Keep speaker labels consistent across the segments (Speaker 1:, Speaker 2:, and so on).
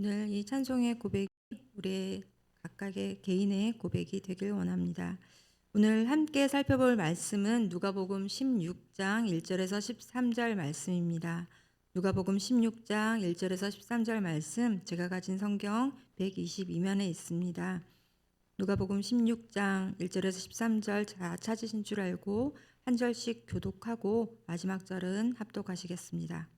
Speaker 1: 오늘 이 찬송의 고백이 우리의 각각의 개인의 고백이 되길 원합니다. 오늘 함께 살펴볼 말씀은 누가복음 16장 1절에서 13절 말씀입니다. 누가복음 16장 1절에서 13절 말씀 제가 가진 성경 122면에 있습니다. 누가복음 16장 1절에서 13절 다 찾으신 줄 알고 한 절씩 교독하고 마지막 절은 합독하시겠습니다.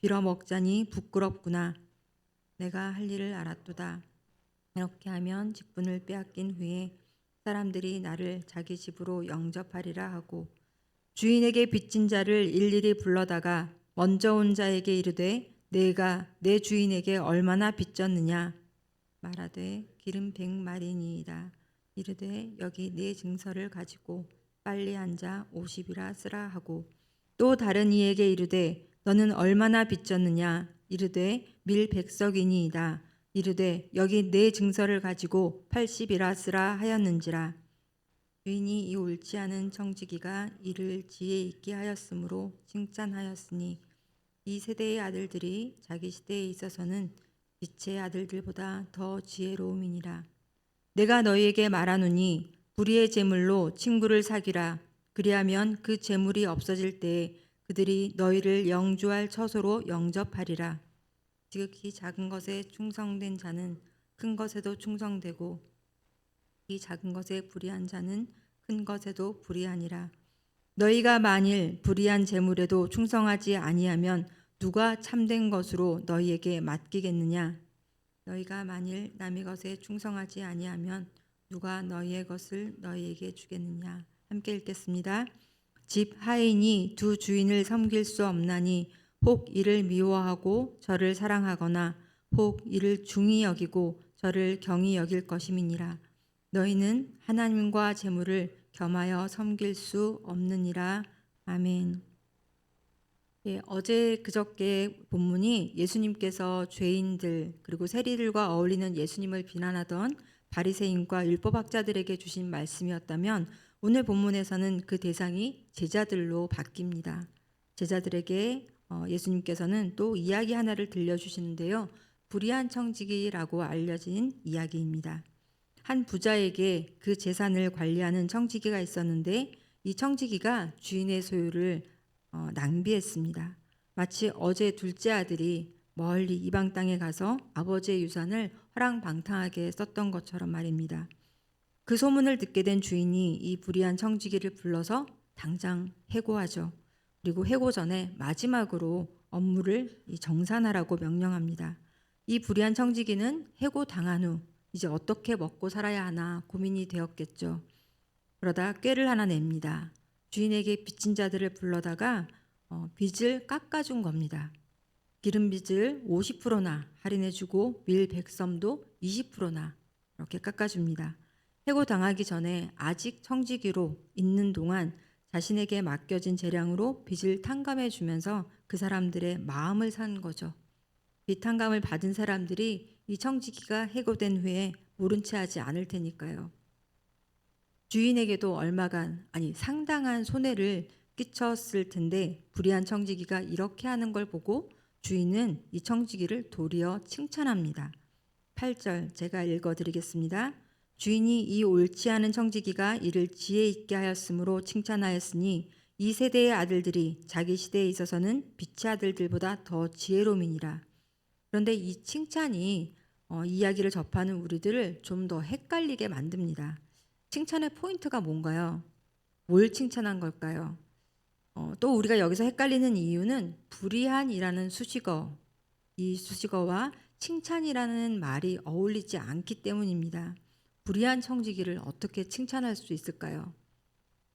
Speaker 1: 빌어먹자니 부끄럽구나. 내가 할 일을 알았도다. 이렇게 하면 직분을 빼앗긴 후에 사람들이 나를 자기 집으로 영접하리라 하고 주인에게 빚진 자를 일일이 불러다가 먼저 온 자에게 이르되 내가 내 주인에게 얼마나 빚졌느냐? 말하되 기름 백 마리니이다. 이르되 여기 네 증서를 가지고 빨리 앉아 오십이라 쓰라 하고 또 다른 이에게 이르되 너는 얼마나 빚졌느냐? 이르되 밀 백석이니이다. 이르되 여기 네 증서를 가지고 80이라 쓰라 하였는지라. 주인이 이 옳지 않은 청지기가 이를 지혜 있게 하였으므로 칭찬하였으니 이 세대의 아들들이 자기 시대에 있어서는 빛의 아들들보다 더 지혜로움이니라. 내가 너희에게 말하노니 불의의 재물로 친구를 사귀라. 그리하면 그 재물이 없어질 때에 그들이 너희를 영주할 처소로 영접하리라 지극히 작은 것에 충성된 자는 큰 것에도 충성되고 이 작은 것에 불의한 자는 큰 것에도 불의하니라. 너희가 만일 불의한 재물에도 충성하지 아니하면 누가 참된 것으로 너희에게 맡기겠느냐? 너희가 만일 남의 것에 충성하지 아니하면 누가 너희의 것을 너희에게 주겠느냐? 함께 읽겠습니다. 집 하인이 두 주인을 섬길 수 없나니 혹 이를 미워하고 저를 사랑하거나 혹 이를 중히 여기고 저를 경히 여길 것임이니라. 너희는 하나님과 재물을 겸하여 섬길 수 없느니라. 아멘. 예, 어제 그저께 본문이 예수님께서 죄인들 그리고 세리들과 어울리는 예수님을 비난하던 바리새인과 율법학자들에게 주신 말씀이었다면 오늘 본문에서는 그 대상이 제자들로 바뀝니다. 제자들에게 어, 예수님께서는 또 이야기 하나를 들려주시는데요. 불의한 청지기라고 알려진 이야기입니다. 한 부자에게 그 재산을 관리하는 청지기가 있었는데 이 청지기가 주인의 소유를 어, 낭비했습니다. 마치 어제 둘째 아들이 멀리 이방 땅에 가서 아버지의 유산을 허랑방탕하게 썼던 것처럼 말입니다. 그 소문을 듣게 된 주인이 이 불의한 청지기를 불러서 당장 해고하죠. 그리고 해고 전에 마지막으로 업무를 정산하라고 명령합니다. 이 불의한 청지기는 해고 당한 후 이제 어떻게 먹고 살아야 하나 고민이 되었겠죠. 그러다 꾀를 하나 냅니다. 주인에게 빚진 자들을 불러다가 어, 빚을 깎아준 겁니다. 기름 빚을 50%나 할인해주고 밀 백섬도 20%나 이렇게 깎아줍니다. 해고 당하기 전에 아직 청지기로 있는 동안 자신에게 맡겨진 재량으로 빚을 탕감해 주면서 그 사람들의 마음을 산 거죠. 빚 탕감을 받은 사람들이 이 청지기가 해고된 후에 모른 채 하지 않을 테니까요. 주인에게도 얼마간 아니 상당한 손해를 끼쳤을 텐데 불의한 청지기가 이렇게 하는 걸 보고 주인은 이 청지기를 도리어 칭찬합니다. 8절 제가 읽어 드리겠습니다. 주인이 이 옳지 않은 청지기가 이를 지혜 있게 하였으므로 칭찬하였으니 이 세대의 아들들이 자기 시대에 있어서는 빛의 아들들보다 더 지혜로움이니라. 그런데 이 칭찬이 어, 이야기를 접하는 우리들을 좀 더 헷갈리게 만듭니다. 칭찬의 포인트가 뭔가요? 뭘 칭찬한 걸까요? 어, 또 우리가 여기서 헷갈리는 이유는 불의한이라는 수식어, 이 수식어와 칭찬이라는 말이 어울리지 않기 때문입니다. 불의한 청지기를 어떻게 칭찬할 수 있을까요?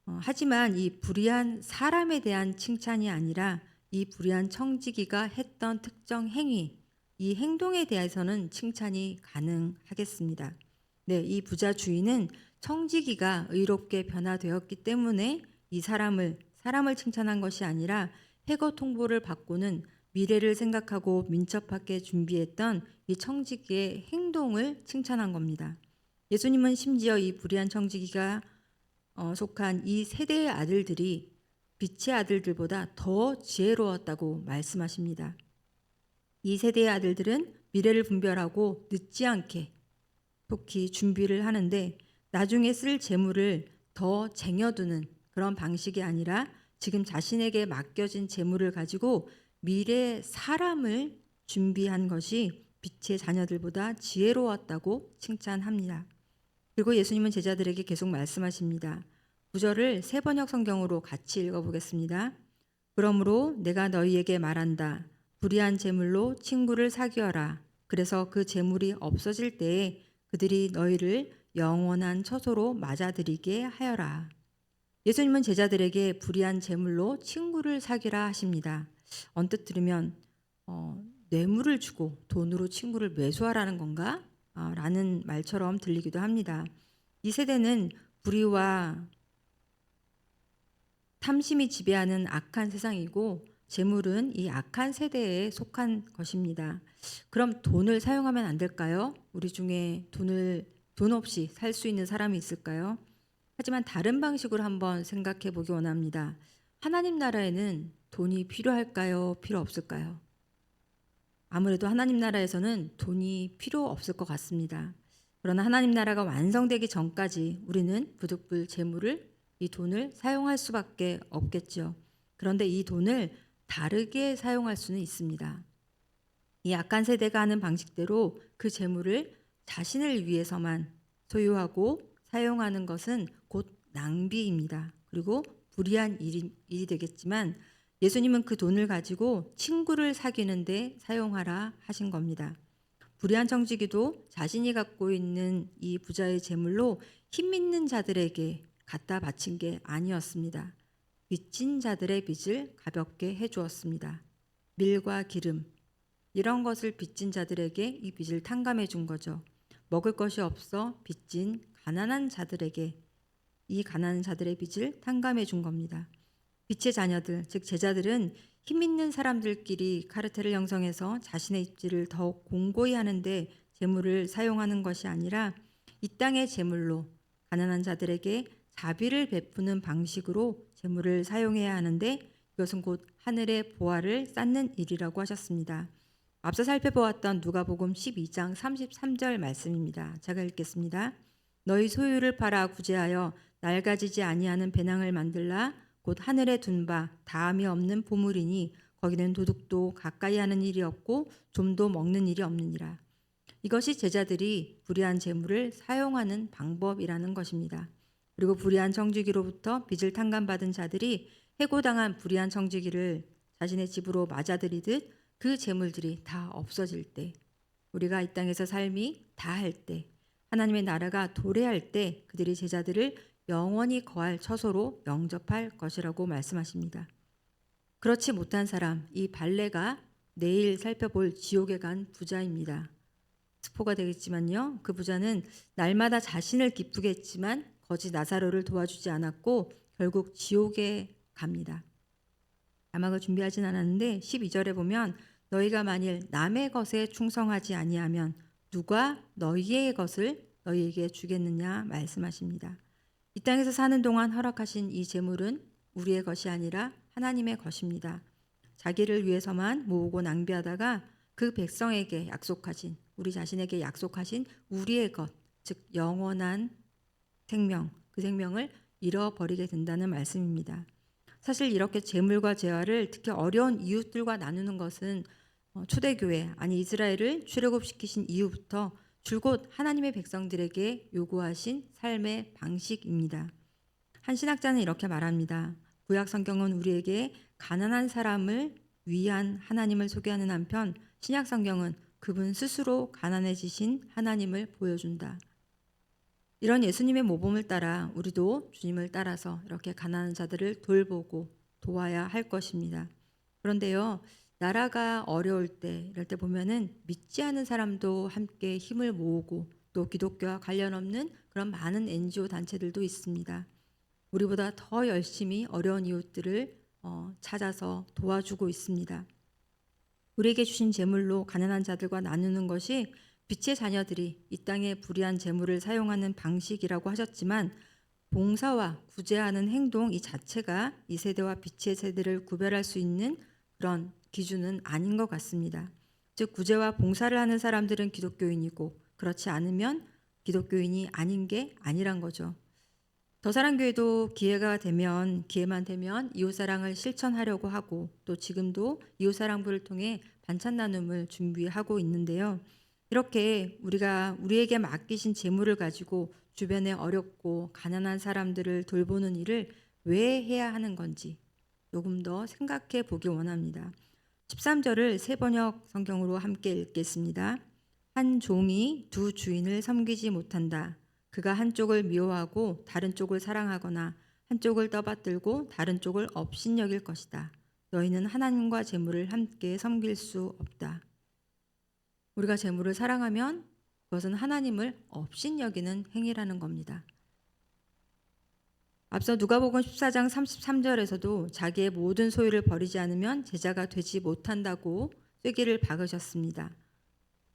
Speaker 1: 어, 하지만 이 불의한 사람에 대한 칭찬이 아니라 이 불의한 청지기가 했던 특정 행위, 이 행동에 대해서는 칭찬이 가능하겠습니다. 네, 이 부자 주인은 청지기가 의롭게 변화되었기 때문에 이 사람을 사람을 칭찬한 것이 아니라 해거 통보를 받고는 미래를 생각하고 민첩하게 준비했던 이 청지기의 행동을 칭찬한 겁니다. 예수님은 심지어 이 불의한 청지기가 어, 속한 이 세대의 아들들이 빛의 아들들보다 더 지혜로웠다고 말씀하십니다. 이 세대의 아들들은 미래를 분별하고 늦지 않게 속히 준비를 하는데 나중에 쓸 재물을 더 쟁여두는 그런 방식이 아니라 지금 자신에게 맡겨진 재물을 가지고 미래 사람을 준비한 것이 빛의 자녀들보다 지혜로웠다고 칭찬합니다. 그리고 예수님은 제자들에게 계속 말씀하십니다. 구절을 세 번역 성경으로 같이 읽어보겠습니다. 그러므로 내가 너희에게 말한다. 불의한 재물로 친구를 사귀어라. 그래서 그 재물이 없어질 때에 그들이 너희를 영원한 처소로 맞아들이게 하여라. 예수님은 제자들에게 불의한 재물로 친구를 사귀라 하십니다. 언뜻 들으면 어, 뇌물을 주고 돈으로 친구를 매수하라는 건가? 아, 라는 말처럼 들리기도 합니다. 이 세대는 불의와 탐심이 지배하는 악한 세상이고 재물은 이 악한 세대에 속한 것입니다. 그럼 돈을 사용하면 안 될까요? 우리 중에 돈을 돈 없이 살 수 있는 사람이 있을까요? 하지만 다른 방식으로 한번 생각해 보기 원합니다. 하나님 나라에는 돈이 필요할까요? 필요 없을까요? 아무래도 하나님 나라에서는 돈이 필요 없을 것 같습니다. 그러나 하나님 나라가 완성되기 전까지 우리는 부득불 재물을 이 돈을 사용할 수밖에 없겠죠. 그런데 이 돈을 다르게 사용할 수는 있습니다. 이 약한 세대가 하는 방식대로 그 재물을 자신을 위해서만 소유하고 사용하는 것은 곧 낭비입니다. 그리고 불의한 일이, 일이 되겠지만 예수님은 그 돈을 가지고 친구를 사귀는데 사용하라 하신 겁니다. 불의한 청지기도 자신이 갖고 있는 이 부자의 재물로 힘 있는 자들에게 갖다 바친 게 아니었습니다. 빚진 자들의 빚을 가볍게 해 주었습니다. 밀과 기름 이런 것을 빚진 자들에게 이 빚을 탕감해 준 거죠. 먹을 것이 없어 빚진 가난한 자들에게 이 가난한 자들의 빚을 탕감해 준 겁니다. 빛의 자녀들, 즉 제자들은 힘 있는 사람들끼리 카르텔을 형성해서 자신의 입지를 더욱 공고히 하는데 재물을 사용하는 것이 아니라 이 땅의 재물로 가난한 자들에게 자비를 베푸는 방식으로 재물을 사용해야 하는데 이것은 곧 하늘의 보화를 쌓는 일이라고 하셨습니다. 앞서 살펴보았던 누가복음 12장 33절 말씀입니다. 제가 읽겠습니다. 너희 소유를 팔아 구제하여 낡아지지 아니하는 배낭을 만들라 곧 하늘에 둔 바 다함이 없는 보물이니 거기는 도둑도 가까이 하는 일이 없고 좀도 먹는 일이 없느니라. 이것이 제자들이 불의한 재물을 사용하는 방법이라는 것입니다. 그리고 불의한 청지기로부터 빚을 탕감받은 자들이 해고당한 불의한 청지기를 자신의 집으로 맞아들이듯 그 재물들이 다 없어질 때 우리가 이 땅에서 삶이 다할 때 하나님의 나라가 도래할 때 그들이 제자들을 영원히 거할 처소로 영접할 것이라고 말씀하십니다. 그렇지 못한 사람 이 발레가 내일 살펴볼 지옥에 간 부자입니다. 스포가 되겠지만요. 그 부자는 날마다 자신을 기쁘게 했지만 거지 나사로를 도와주지 않았고 결국 지옥에 갑니다. 자막을 준비하진 않았는데 12절에 보면 너희가 만일 남의 것에 충성하지 아니하면 누가 너희의 것을 너희에게 주겠느냐 말씀하십니다. 이 땅에서 사는 동안 허락하신 이 재물은 우리의 것이 아니라 하나님의 것입니다. 자기를 위해서만 모으고 낭비하다가 그 백성에게 약속하신 우리 자신에게 약속하신 우리의 것, 즉 영원한 생명, 그 생명을 잃어버리게 된다는 말씀입니다. 사실 이렇게 재물과 재화를 특히 어려운 이웃들과 나누는 것은 어, 초대교회 아니 이스라엘을 출애굽시키신 이후부터 줄곧 하나님의 백성들에게 요구하신 삶의 방식입니다. 한 신학자는 이렇게 말합니다. 구약 성경은 우리에게 가난한 사람을 위한 하나님을 소개하는 한편 신약 성경은 그분 스스로 가난해지신 하나님을 보여준다. 이런 예수님의 모범을 따라 우리도 주님을 따라서 이렇게 가난한 자들을 돌보고 도와야 할 것입니다. 그런데요, 나라가 어려울 때 이럴 때 보면은 믿지 않은 사람도 함께 힘을 모으고 또 기독교와 관련 없는 그런 많은 NGO 단체들도 있습니다. 우리보다 더 열심히 어려운 이웃들을 어, 찾아서 도와주고 있습니다. 우리에게 주신 재물로 가난한 자들과 나누는 것이 빛의 자녀들이 이 땅에 불의한 재물을 사용하는 방식이라고 하셨지만 봉사와 구제하는 행동 이 자체가 이 세대와 빛의 세대를 구별할 수 있는 그런 기준은 아닌 것 같습니다. 즉 구제와 봉사를 하는 사람들은 기독교인이고 그렇지 않으면 기독교인이 아닌 게 아니란 거죠. 더사랑교회도 기회가 되면 기회만 되면 이웃사랑을 실천하려고 하고 또 지금도 이웃사랑부를 통해 반찬 나눔을 준비하고 있는데요. 이렇게 우리가 우리에게 맡기신 재물을 가지고 주변에 어렵고 가난한 사람들을 돌보는 일을 왜 해야 하는 건지 조금 더 생각해 보기 원합니다. 13절을 세 번역 성경으로 함께 읽겠습니다. 한 종이 두 주인을 섬기지 못한다. 그가 한쪽을 미워하고 다른 쪽을 사랑하거나 한쪽을 떠받들고 다른 쪽을 업신여길 것이다. 너희는 하나님과 재물을 함께 섬길 수 없다. 우리가 재물을 사랑하면 그것은 하나님을 업신여기는 행위라는 겁니다. 앞서 누가복음 14장 33절에서도 자기의 모든 소유를 버리지 않으면 제자가 되지 못한다고 쐐기를 박으셨습니다.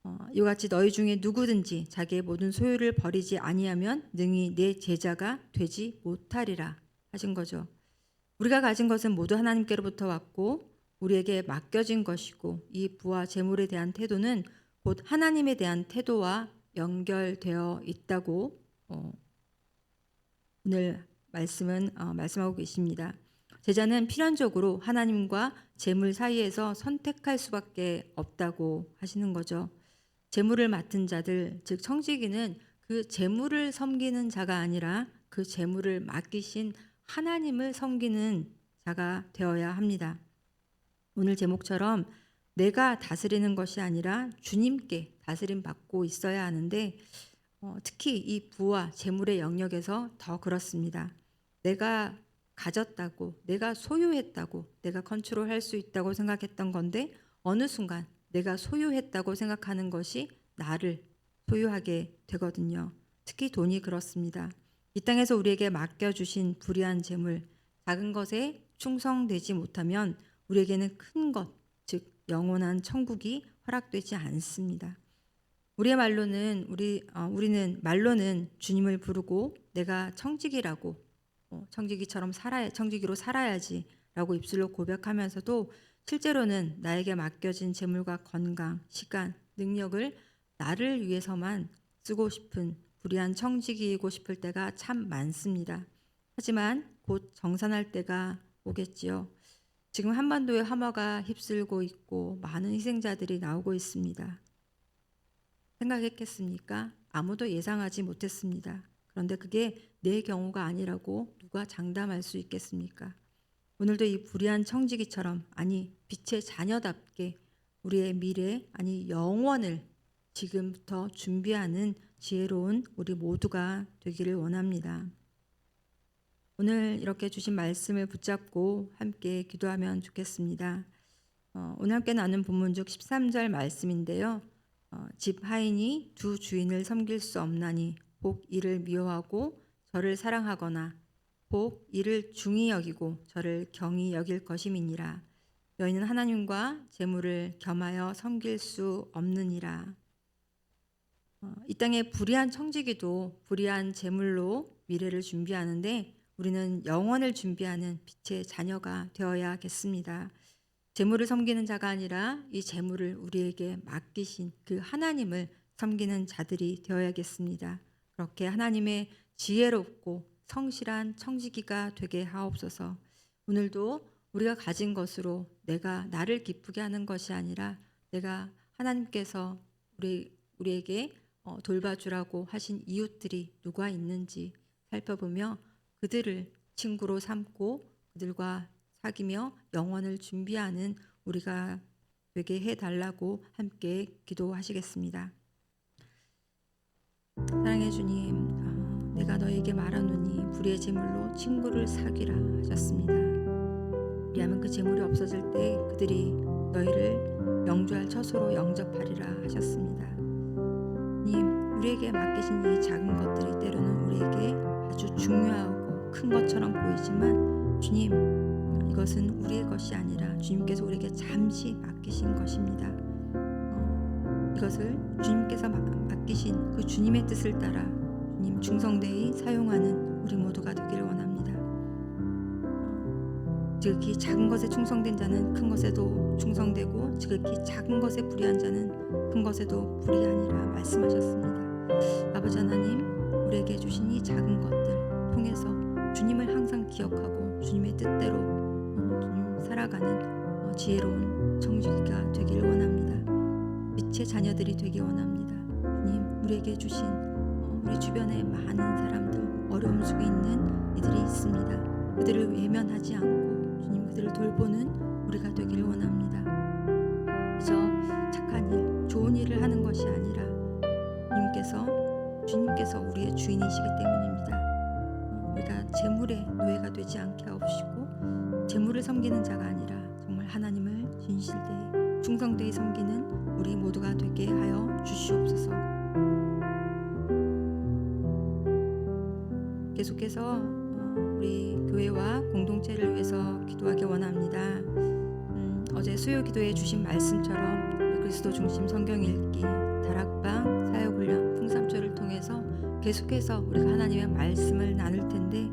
Speaker 1: 어, 이와 같이 너희 중에 누구든지 자기의 모든 소유를 버리지 아니하면 능히 내 제자가 되지 못하리라 하신 거죠. 우리가 가진 것은 모두 하나님께로부터 왔고 우리에게 맡겨진 것이고 이 부와 재물에 대한 태도는 곧 하나님에 대한 태도와 연결되어 있다고 어, 오늘 말씀은 어, 말씀하고 계십니다. 제자는 필연적으로 하나님과 재물 사이에서 선택할 수밖에 없다고 하시는 거죠. 재물을 맡은 자들, 즉 청지기는 그 재물을 섬기는 자가 아니라 그 재물을 맡기신 하나님을 섬기는 자가 되어야 합니다. 오늘 제목처럼 내가 다스리는 것이 아니라 주님께 다스림 받고 있어야 하는데 어, 특히 이 부와 재물의 영역에서 더 그렇습니다. 내가 가졌다고, 내가 소유했다고, 내가 컨트롤할 수 있다고 생각했던 건데 어느 순간 내가 소유했다고 생각하는 것이 나를 소유하게 되거든요. 특히 돈이 그렇습니다. 이 땅에서 우리에게 맡겨주신 불의한 재물, 작은 것에 충성되지 못하면 우리에게는 큰 것, 즉 영원한 천국이 허락되지 않습니다. 우리의 말로는 우리 어, 우리는 말로는 주님을 부르고 내가 청지기라고 어, 청지기처럼 살아야 청지기로 살아야지라고 입술로 고백하면서도 실제로는 나에게 맡겨진 재물과 건강, 시간, 능력을 나를 위해서만 쓰고 싶은 불의한 청지기이고 싶을 때가 참 많습니다. 하지만 곧 정산할 때가 오겠지요. 지금 한반도에 함화가 휩쓸고 있고 많은 희생자들이 나오고 있습니다. 생각했겠습니까? 아무도 예상하지 못했습니다. 그런데 그게 내 경우가 아니라고 누가 장담할 수 있겠습니까? 오늘도 이 불의한 청지기처럼 아니 빛의 자녀답게 우리의 미래 아니 영원을 지금부터 준비하는 지혜로운 우리 모두가 되기를 원합니다. 오늘 이렇게 주신 말씀을 붙잡고 함께 기도하면 좋겠습니다. 어, 오늘 함께 나눈 본문 중 13절 말씀인데요. 어, 집 하인이 두 주인을 섬길 수 없나니 복 이를 미워하고 저를 사랑하거나 복 이를 중히 여기고 저를 경히 여길 것임이니라 너희는 하나님과 재물을 겸하여 섬길 수 없느니라 어, 이 땅에 불의한 청지기도 불의한 재물로 미래를 준비하는데 우리는 영원을 준비하는 빛의 자녀가 되어야겠습니다. 재물을 섬기는 자가 아니라 이 재물을 우리에게 맡기신 그 하나님을 섬기는 자들이 되어야겠습니다. 그렇게 하나님의 지혜롭고 성실한 청지기가 되게 하옵소서. 오늘도 우리가 가진 것으로 내가 나를 기쁘게 하는 것이 아니라 내가 하나님께서 우리 우리에게 어, 돌봐주라고 하신 이웃들이 누가 있는지 살펴보며 그들을 친구로 삼고 그들과 사귀며 영원을 준비하는 우리가 되게 해달라고 함께 기도하시겠습니다. 사랑해 주님, 아, 내가 너에게 말하노니 불의 재물로 친구를 사귀라 하셨습니다. 왜냐하면 그 재물이 없어질 때 그들이 너희를 영주할 처소로 영접하리라 하셨습니다. 님, 우리에게 맡기신 이 작은 것들이 때로는 우리에게 아주 중요하고 큰 것처럼 보이지만 주님, 이것은 우리의 것이 아니라 주님께서 우리에게 잠시 맡기신 것입니다. 어, 이것을 주님께서 맡- 맡기신 그 주님의 뜻을 따라 주님 충성되이 사용하는 우리 모두가 되기를 원합니다. 지극히 작은 것에 충성된 자는 큰 것에도 충성되고 지극히 작은 것에 불의한 자는 큰 것에도 불의하니라 말씀하셨습니다. 아버지 하나님, 우리에게 주신 이 작은 것들 통해서 주님을 항상 기억하고 주님의 뜻대로 어, 주님 살아가는 어, 지혜로운 정직이가 되기를 원합니다. 빛의 자녀들이 되기 원합니다. 주님, 우리에게 주신 어, 우리 주변에 많은 사람들 어려움 속에 있는 이들이 있습니다. 그들을 외면하지 않고 주님 그들을 돌보는 우리가 되기를 원합니다. 그저 착한 일, 좋은 일을 하는 것이 아니라 주님께서 주님께서 우리의 주인이시기 때문입니다. 어, 우리가 재물의 노예가 되지 않게 하옵시고 재물을 섬기는 자가 아니라 정말 하나님을 진실되이 충성되이 섬기는 우리 모두가 되게 하여 주시옵소서. 계속해서 어, 우리 교회와 공동체를 위해서 기도하기 원합니다. 음, 어제 수요 기도에 주신 말씀처럼 그리스도 중심 성경 읽기, 다락방, 사역 훈련, 풍삼초를 통해서 계속해서 우리가 하나님의 말씀을 나눌 텐데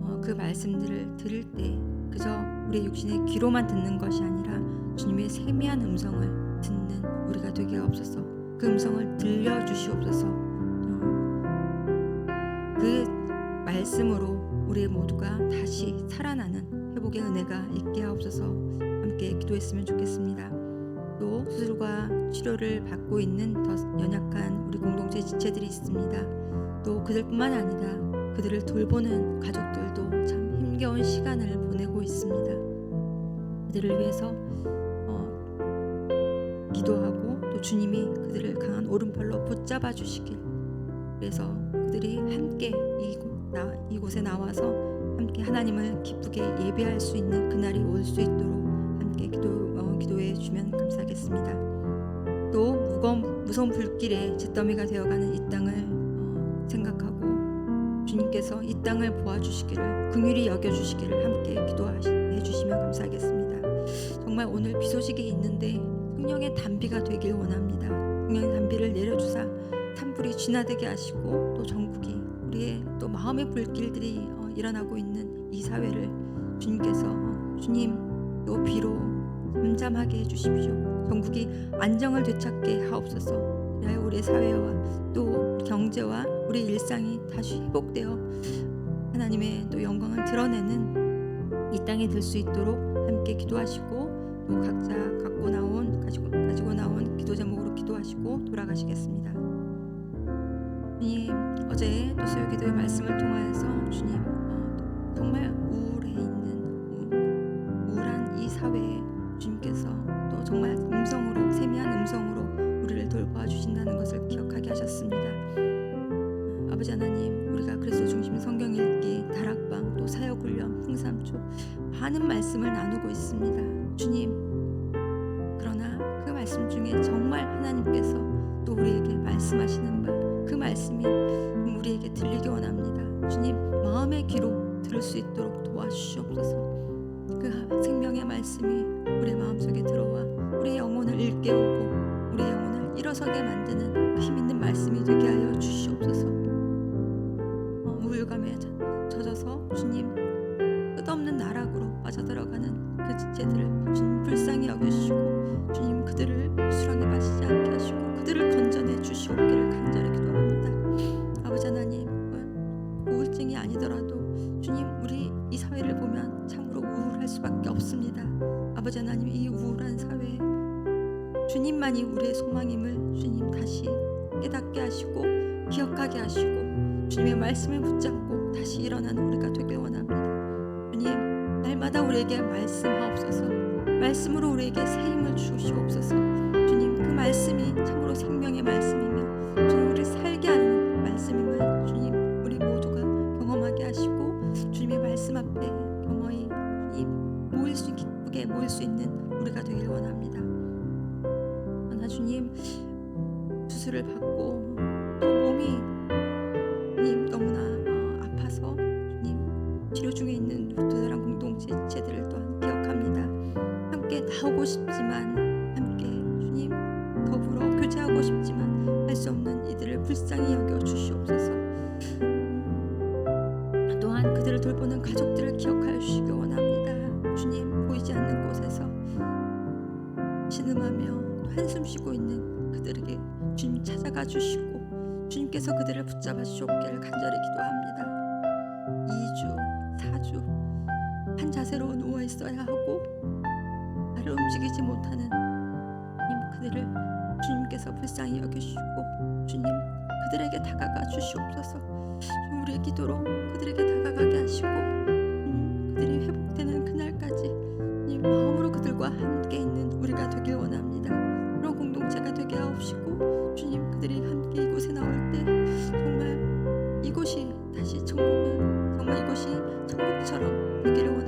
Speaker 1: 어, 그 말씀들을 들을 때 그저 우리 육신의 귀로만 듣는 것이 아니라 주님의 세미한 음성을 듣는 우리가 되게 하옵소서. 그 음성을 들려 주시옵소서. 어, 그 말씀으로 우리 모두가 다시 살아나는 회복의 은혜가 있게 하옵소서. 함께 기도했으면 좋겠습니다. 또 수술과 치료를 받고 있는 더 연약한 우리 공동체 지체들이 있습니다. 또 그들뿐만 아니라 그들을 돌보는 가족들도 참 힘겨운 시간을 보내고 있습니다. 그들을 위해서 어, 기도하고 또 주님이 그들을 강한 오른팔로 붙잡아 주시길 그래서 그들이 함께 이곳, 나, 이곳에 나와서 함께 하나님을 기쁘게 예배할 수 있는 그날이 올 수 있도록 함께 기도, 어, 기도해 주면 감사하겠습니다. 또 무거운, 무서운 불길에 잿더미가 되어가는 이 땅을 어, 생각하고 주님께서 이 땅을 보아주시기를 긍휼히 여겨주시기를 함께 기도해 주시면 감사하겠습니다. 정말 오늘 비 소식이 있는데 성령의 단비가 되길 원합니다. 성령의 단비를 내려주사 산불이 진화되게 하시고 또 전국이 우리의 또 마음의 불길들이 어, 일어나고 있는 이 사회를 주님께서 어, 주님 또 비로 잠잠하게 해주십시오. 전국이 안정을 되찾게 하옵소서. 우리의 사회와 또 경제와 우리 일상이 다시 회복되어 하나님의 또 영광을 드러내는 이 땅에 들 수 있도록 함께 기도하시고 또 각자 갖고 나온 가지고 가지고 나온 기도 제목으로 기도하시고 돌아가시겠습니다. 주님 어제 또 수요 기도의 말씀을 통하여서 주님 어, 정말 우울해 있는 우- 우울한 이 사회에 주님께서 또 정말 음성으로 세미한 음성으로 우리를 돌보아 주신다는 것을 기억하게 하셨습니다. 아버지 하나님 우리가 그리스도 중심 성경 읽기 다락방 또 사역 훈련 풍삼초 많은 말씀을 나누고 있습니다. 주님 그러나 그 말씀 중에 정말 하나님께서 또 우리에게 말씀하시는 바 그 말씀이 좀 우리에게 들리기 원합니다. 주님 마음의 귀로 들을 수 있도록 도와주시옵소서. 그 생명의 말씀이 우리 마음속에 들어와 우리 영혼을 일깨우고 우리 영혼을 일어서게 만드는 그힘 있는 말씀이 되게 하여 주시옵소서. 지체들을 주님 불쌍히 여기시고 주님 그들을 수렁에 빠지지 않게 하시고 그들을 건져내 주시옵기를 간절히 기도합니다. 아버지 하나님 어, 우울증이 아니더라도 주님 우리 이 사회를 보면 참으로 우울할 수밖에 없습니다. 아버지 하나님 이 우울한 사회에 주님만이 우리의 소망임을 주님 다시 깨닫게 하시고 기억하게 하시고 주님의 말씀을 붙 말씀으로 우리에게 새 힘을 주시옵소서. 주님 그 말씀이 참으로 생명의 말씀이며 주님 우리를 살게 하는 말씀임을 주님 우리 모두가 경험하게 하시고 주님의 말씀 앞에 겸허히 모일 수 기쁘게 모일 수 있는 우리가 되길 원합니다. 하나 주님 수술을 받고 또 몸이 님 너무나 하고 싶지만 함께 주님 더불어 교제하고 싶지만 할 수 없는 이들을 불쌍히 여겨 주시옵소서. 또한 그들을 돌보는 가족들을 기억하여 주시기 원합니다. 주님 보이지 않는 곳에서 신음하며 한숨 쉬고 있는 그들에게 주님 찾아가 주시고 주님께서 그들을 붙잡아 주옵기를 간절히 기도합니다. 2주, 4주 한 자세로 누워 있어야 하고 불쌍히 여겨주시고 주님 그들에게 다가가 주시옵소서. 우리의 기도로 그들에게 다가가게 하시고 그들이 회복되는 그날까지 주님 마음으로 그들과 함께 있는 우리가 되길 원합니다. 그런 공동체가 되게 하옵시고 주님 그들이 함께 이곳에 나올 때 정말 이곳이 다시 천국이 정말 이곳이 천국처럼 되기를 원합니다.